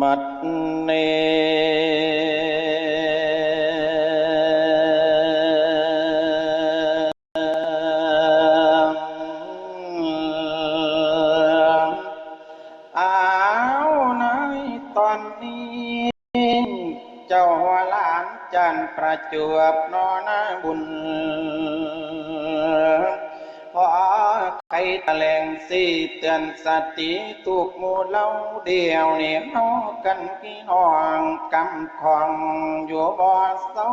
บัดเนอาวในตอนนี้ เจ้าหัวหลานจันประจวบ ใครแถลงสีเตือนสติตุกหมูเล่าเดียวเนี่เฮากันพี่น้องกำของอยู่บ่เศร้า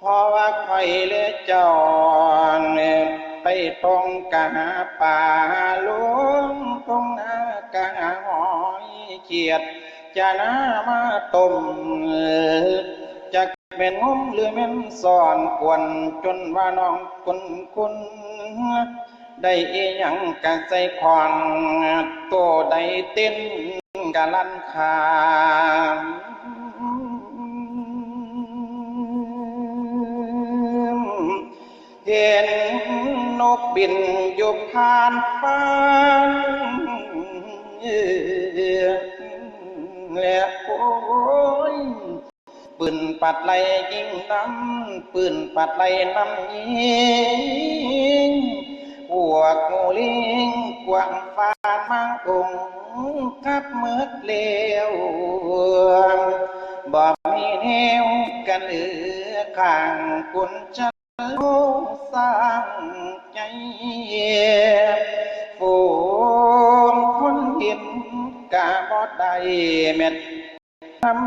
เพราะว่าใครเลือจอนไปตรงกะหาป่าลุงตรงหน้ากะหาหอยเขียดจะน้ามาต้ม จะเป็นงมหรือเป็นสอนกวนจนว่าน้องคุณคุณได้เอียงกะใส่ควางโตได้เต้นกะลันคามเห็นนกบินอยู่ผ่านฟ้าและโอ้ย ปืนปัดไหลยิงน้ำปืนปัดไหลน้ำยิงพวกงูลิงกวางฟานมังองทับมืดเลวบ่มีแนวกันเหลือข้างกุนฉันโลสร้างใจฝูงคนเห็นกาบอดได้เม็ด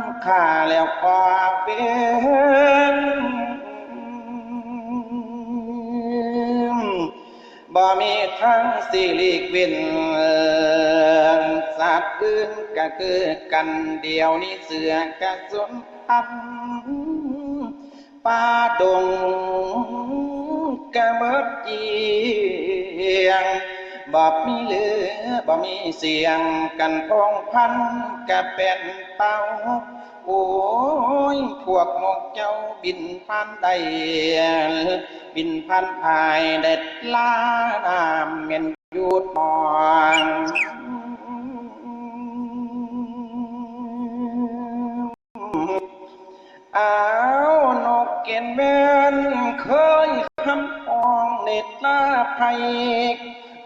ำข่าแล้วก็เวียนบ่มีทั้งสิริกวินสัตว์อื่นก็คือกันเดียวนี้เสือกระสุนพันป่าดงกระเบิดเยียง บ่มีเหลือบ่มีเสียงกันพองพันกะเป็นเป่าโอ้ย พวกนกเจ้าบินพันใดบินพันภายเด็ดลาน้ำเม็นยุดมองอ้าวนกเกณฑ์เบนเคยคำปองเน็ดลาไพอยู่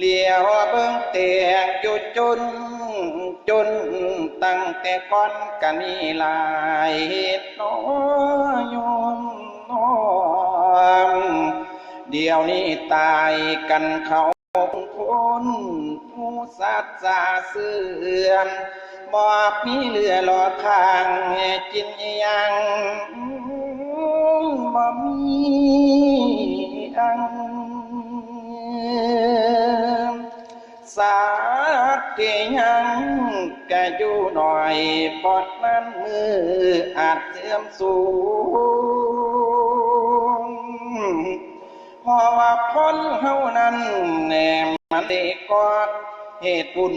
เม่นกันลาป่าไม้ง่ายส่วนนกใส่เป็ดปองเป่าในลาเรียวกว่างัวคุณเลี้ยวเบิ่งเตียงอยู่จน จนตั้งแต่ก่อนกันนี่หลายน้อยมน้อมเดี๋ยวนี้ตายกันเขาคนผู้สัตว์าเสื่อมบ่มีเหลือหลอทางจินยังบ่มีอัง สาเกยังกะอยู่หน่อยปอดนั้นมืออาจเสื่อมสูงเพราะว่าพ้นเฮานั้นแนมมันเด็กอดเหตุบุญ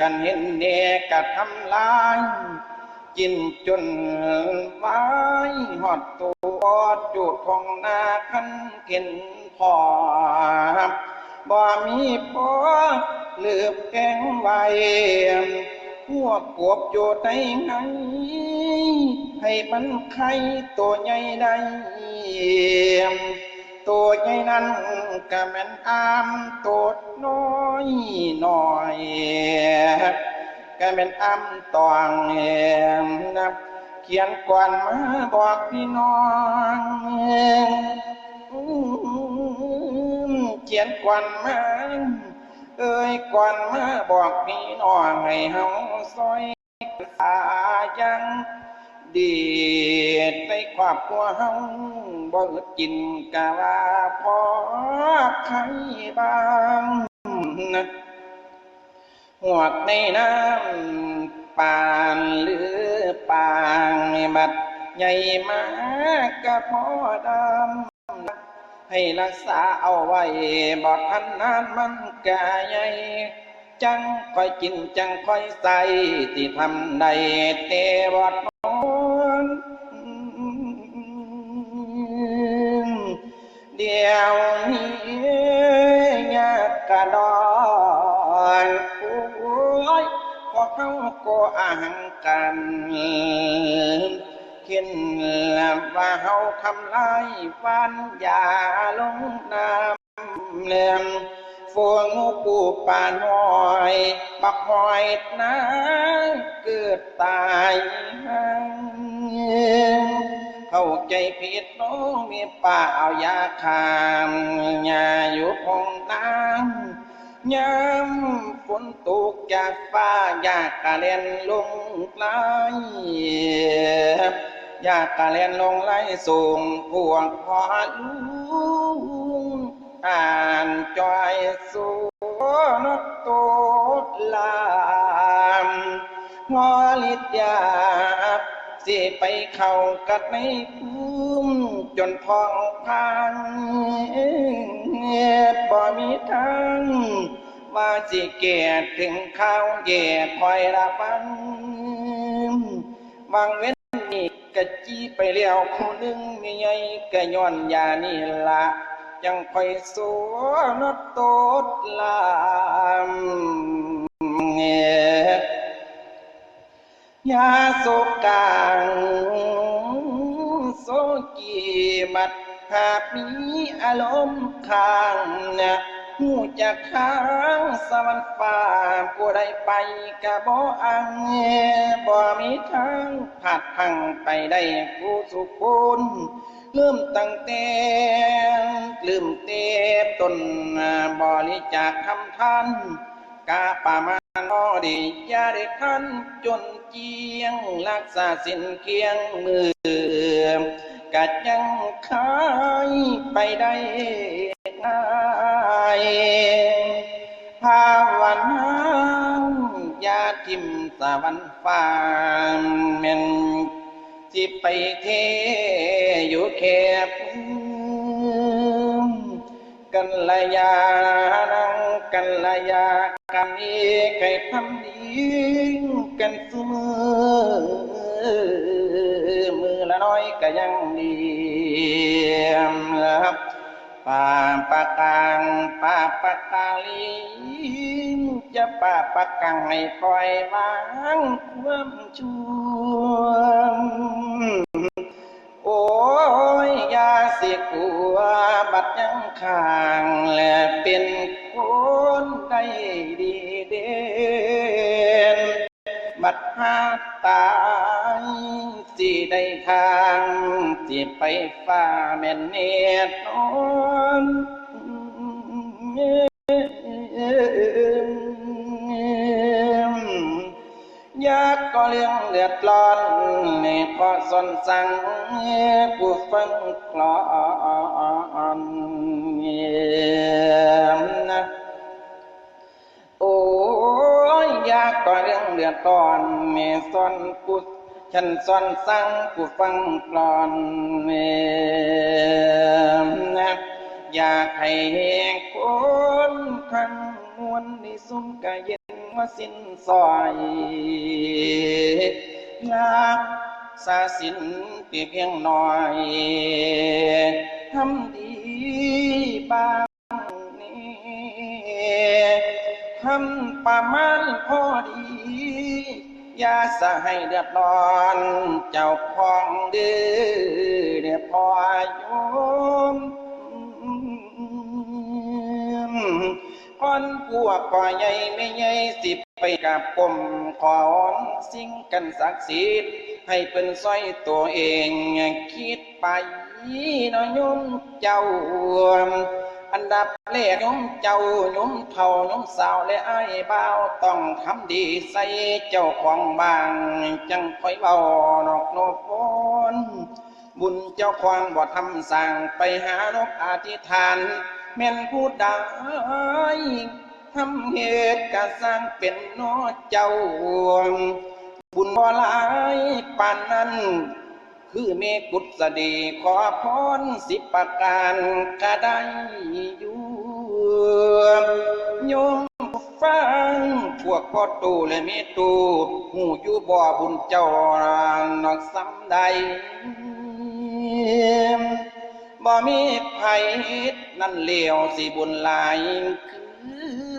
กันเห็นเนกะทำลายกินจนไว้หอดตัวจูดของนาคันเกินพอ บ่มีพอเหลือบแกงไว้พวกกบอยู่ในไงให้มันไข่ตัวใหญ่ได้ตัวใหญ่นั้นก็แม่นอามตัวน้อยหน่อยก็แม่นอามตองนับเขียนกวนมาบอกพี่น้อง เขียนกวนมาเอ้ยกวนมาบอกพี่น้องให้เฮาซอยตายังดีในครอบครัวเฮาบ่อกินกะว่าพอใครบ้างหวกในน้ำปานหรือปางบัดใหญ่มากก็พอดำ ให้รักษาเอาไว้บอดทันนานมันกะใหญ่จังคอยกินจังคอยใส่ที่ทำได้เตบอดนเดี๋ยวนี้ยากกระดอนโอ้ยพอเขาก็อ่างกัน คิดว่าเฮาทำลายฟันยาลงน้ำเลื่อมฟวงูปูป่าน้อย บักหอยน้าเกิดตายเข้าใจผิดน้องมีป่าเอายาคามยาอยู่คงน้ำยามฝนตกจากฟ้ายากกะเล่นลงไหล ยากกะเล่นลงไหลสูงพวงพอลุงอ่านจอยสูนกโตดลามงอลิดยาสิไปเข้ากัดในภูมิจนพองพังบ่มีทางว่าสิเกียถึงข้าวแย่คอยระวังวังเว้นะจี้ไปเลี้ยวคู่หนึ่งไมีไงกะย้อนยานี่ละจังคอยสัวนดโตดลามเงยาสุกังโซกีมัดหากมีอารมณ์ข้างนะหูจะค้างสวรรค์ฟ้า ผู้ใดไปกะบ่อังบ่มีทางผัดพังไปได้ผู้สุคนลืมตั้งแต่ลืมเตต้นบริจาคทำท่านกาป่ามาโนดียาได้ทันจนเจียงรักษาสินเคียงมือกะยังขายไปได้ง่ายภาว วรรค์ฟ้าเม่นสิไปเทอยู่แคบกันละยานังกันละยากันเอกให้ทำดีกันเสมอมือละน้อยก็ยังดีครับ ปาปากกางปาปากาลีจะปาปากกังให้ปล่อยวางความชั่วโอ้ยยาสิกลัวบัดยังข้างและเป็นคนได้ดีเด่น บัดหาตายสิได้ข้างสิไปฟ้าแม่นเนตรนอนยากก็เลี้ยงเดือดร้อนในพอสนสั่งผู้ฟังกลอน ก็เรื่องเดือดร้อนเมซอนกูฉันสอนสั่งกูฟังกลอนเมนะอยากให้คนทั้งมวลได้สุมกะเย็นว่าสิ้นซอยลากสาสินเพียงเพียงหน่อยทำดีบ้าง ทำประมาณพอดี อย่าสะให้เดือดร้อน เจ้าพองเดื้อเดือพอโยมคนพวกก่อใหญ่ไม่ใหญ่สิบไปกับกลมขอนสิ่งกันศักดิ์สิทธิ์ให้เป็นสร้อยตัวเองคิดไปน้อยยมเจ้า อันดับแรกยมเจ้ายมเท่ายมสาวและไอ้บ่าวต้องทำดีใส่เจ้าของบาง จังคอยเบานอกโนพนบุญเจ้าควางบ่ทำสั่งไปหานกอธิษฐาน แม่นผู้ใดทำเหตุกะสร้างเป็นนอเจ้าบุญบ่หลายปานนั้น คือเมกุศดีขอพรสิบประการก็ได้อยู่โยมฟังพวกพ่อตูและเมตูหูอยู่บ่บุญเจ้านอกซ้ำใดบ่มีไผนั่นเลวสิบุญหลายคื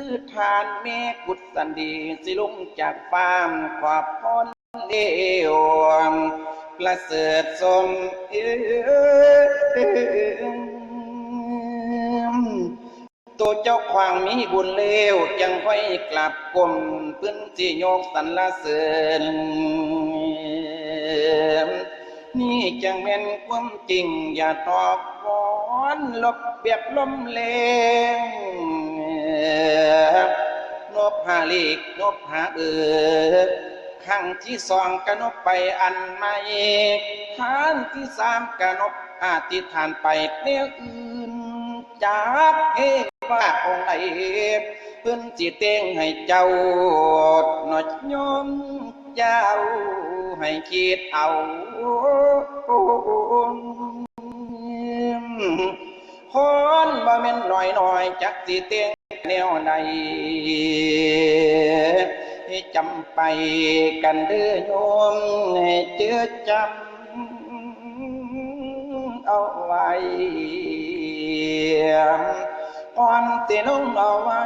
อทานเมกุศลดีสิลงจากฟ้ามขอบพรเลว ประเสริฐสมเอื้อตัวเจ้าขวางมีบุญเลวจังค่อยกลับกลมพื้นที่โยกสรรเสริญนี่จังแม่นความจริง อย่าตอบวอนลบเบียบลมเลงนบหาลีกนบหาเอือ ครั้งที่สองกนบไปอันใหม่ครั้งที่สามกนบอธิฐานไปเนียอื่นจากเฮว่าองค์ไหนเพื่อนจิเต้งให้เจ้าหนอดยมเจ้าให้คิดเอาฮอนบ่แม่นหน่อยหน่อยจักสิเตียงแนวใดให้ จำไปกันเด้อโยมเจอจำเอาไว้ก่อนสิลงเอาไว้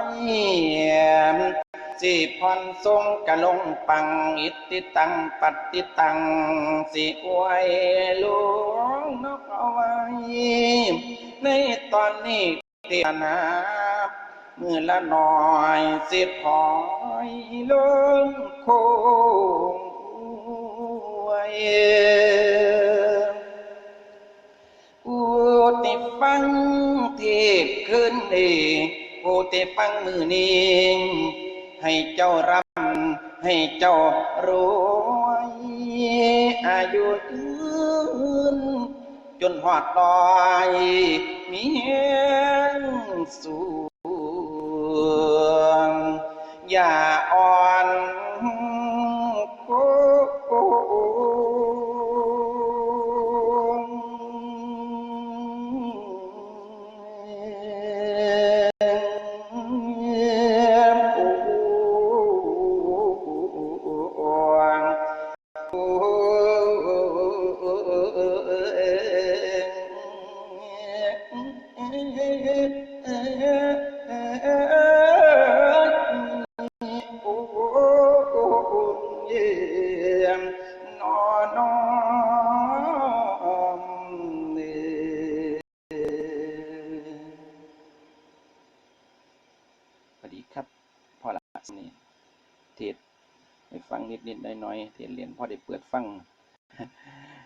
สิพรทรงกะลงปังอิทติตังปัตติตังสิอวยหลวงนกเอาไว้ในตอนนี้ตีนา มือละหน่อยสิพอยลงโคงไว้กูติฟังเทศขึ้นเองกูติฟังมือนี้ให้เจ้ารำให้เจ้ารวยอายุยืนจนหอดลอยมีแหงสู งอย่ นี่เทศให้ฟังนิดนิดๆน้อยๆเทศเรียนพ่อได้เปิดฟัง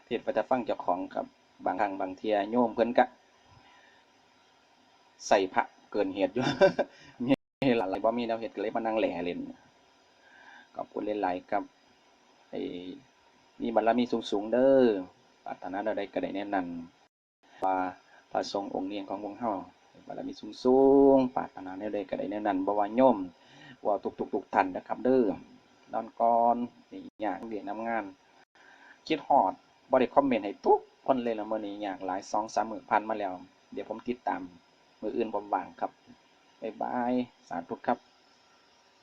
เทศประจะฟังเจ้าของครับ บางครั้งบางเทียโยมเพิ่อนกะ ใส่พระเกินเหตุอยู่มีหลายบ่มีแนวเหตุก็เลยมานั่งแหล่เล่นขอบคุณหลายๆครับไอ้มีบารมีสูงๆเด้อปรารถนาใดๆก็ได้แน่นันว่าพระสงฆ์องค์เนียงของวงเฮาบารมีสูงๆปรารถนาแนวใดก็ได้แน่นันบ่ว่าโยม ว่าทุกๆๆท่านนะครับเด้อนอนก่อนนี่อยากเรียนนำงาน คิดหอดบริคอมเมนต์ให้ทุกคนเลยละมื้อนี้อยากหลายซองสามหมื่นพันมาแล้ว เดี๋ยวผมติดตามมืออื่นผมบางครับบ๊ายบาย สาธุครับ